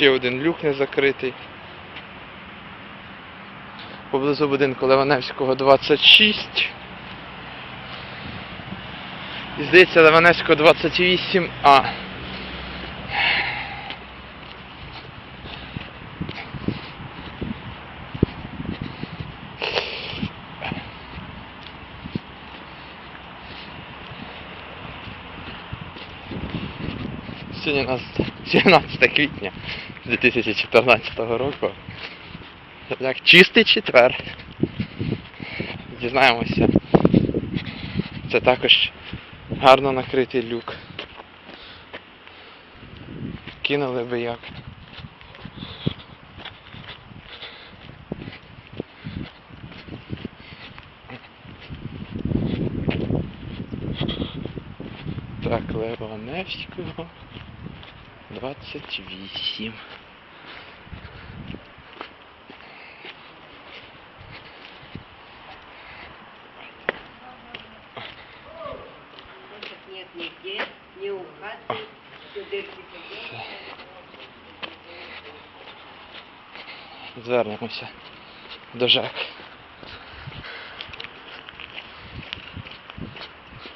Ще один люк не закритий. Поблизу будинку Леваневського 26. І здається, Леваневського 28А. Сьогодні у нас 17 квітня 2014 року. Як чистий четвер. Дізнаємося. Це також гарно накритий люк. Кинули би як. Так, Двадцять вісім. Нет нигде, не указывает, что дырки Звернемося до Жак.